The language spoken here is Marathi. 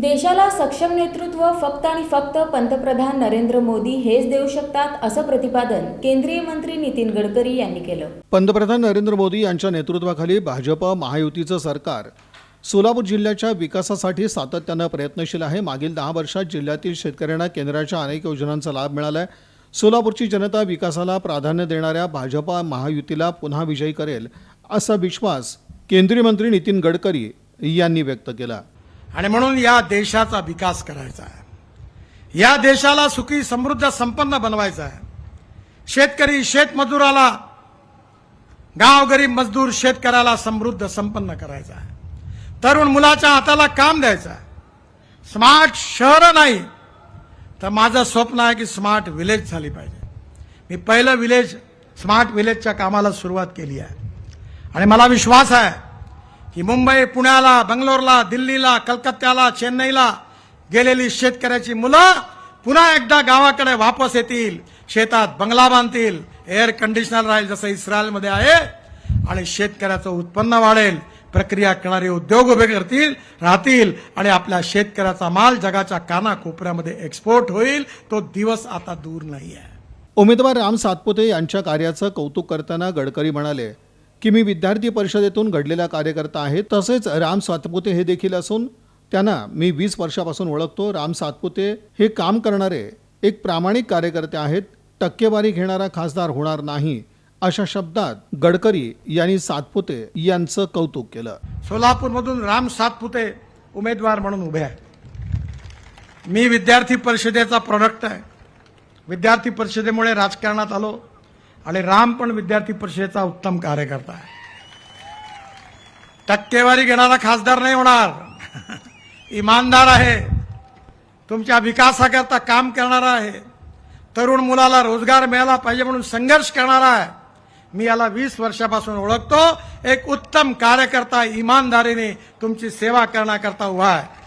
देशाला सक्षम नेतृत्व फक्त आणि फक्त पंतप्रधान नरेंद्र मोदी हेच देऊ शकतात असं प्रतिपादन केंद्रीय मंत्री नितीन गडकरी यांनी केलं. पंतप्रधान नरेंद्र मोदी यांच्या नेतृत्वाखाली भाजप महायुतीचं सरकार सोलापूर जिल्ह्याच्या विकासासाठी सातत्यानं प्रयत्नशील आहे. मागील दहा वर्षात जिल्ह्यातील शेतकऱ्यांना केंद्राच्या अनेक योजनांचा लाभ मिळाला आहे सोलापूरची जनता विकासाला प्राधान्य देणाऱ्या भाजपा महायुतीला पुन्हा विजयी करेल असा विश्वास केंद्रीय मंत्री नितीन गडकरी यांनी व्यक्त केला. आणि म्हणून या देशाचा विकास करायचा आहे. या देशाला सुखी समृद्ध संपन्न बनवायचा आहे. शेतकरी शेतमजुराला गाव गरीब मजदूर शेतकऱ्याला समृद्ध संपन्न करायचा आहे. तरुण मुलाच्या हाताला काम द्यायचं आहे. स्मार्ट शहरं नाही तर माझं स्वप्न आहे की स्मार्ट विलेज झाली पाहिजे. मी पहिलं विलेज स्मार्ट विलेजच्या कामाला सुरुवात केली आहे. आणि मला विश्वास आहे की मुंबई पुण्याला बंगलोरला दिल्लीला कलकत्त्याला चेन्नईला गेलेली शेतकऱ्याची मुलं पुन्हा एकदा गावाकडे वापस येतील. शेतात बंगला बांधतील. एअर कंडिशनर राहील जसं इस्रायलमध्ये आहे. आणि शेतकऱ्याचं उत्पन्न वाढेल. प्रक्रिया करणारे उद्योग उभे करतील राहतील. आणि आपल्या शेतकऱ्याचा माल जगाच्या कानाकोपऱ्यामध्ये एक्सपोर्ट होईल. तो दिवस आता दूर नाही आहे उमेदवार राम सातपुते यांच्या कार्याचं कौतुक करताना गडकरी म्हणाले की मी विद्यार्थी परिषदेतून घडलेला कार्यकर्ता आहे तसेच राम सातपुते हे देखील असून त्यांना मी वीस वर्षापासून ओळखतो. राम सातपुते हे काम करणारे एक प्रामाणिक कार्यकर्ते आहेत. टक्केवारी घेणारा खासदार होणार नाही अशा शब्दात गडकरी यांनी सातपुते यांचं कौतुक केलं. सोलापूरमधून राम सातपुते उमेदवार म्हणून उभे आहेत. मी विद्यार्थी परिषदेचा प्रोडक्ट आहे. विद्यार्थी परिषदेमुळे राजकारणात आलो. आणि राम पण विद्यार्थी परिषदेचा उत्तम कार्यकर्ता आहे. टक्केवारी घेणारा खासदार नाही होणार. इमानदार आहे. तुमच्या विकासाकरता काम करणारा आहे. तरुण मुलाला रोजगार मिळाला पाहिजे म्हणून संघर्ष करणारा आहे. मी याला वीस वर्षापासून ओळखतो. एक उत्तम कार्यकर्ता इमानदारीने तुमची सेवा करण्याकरता उभा आहे.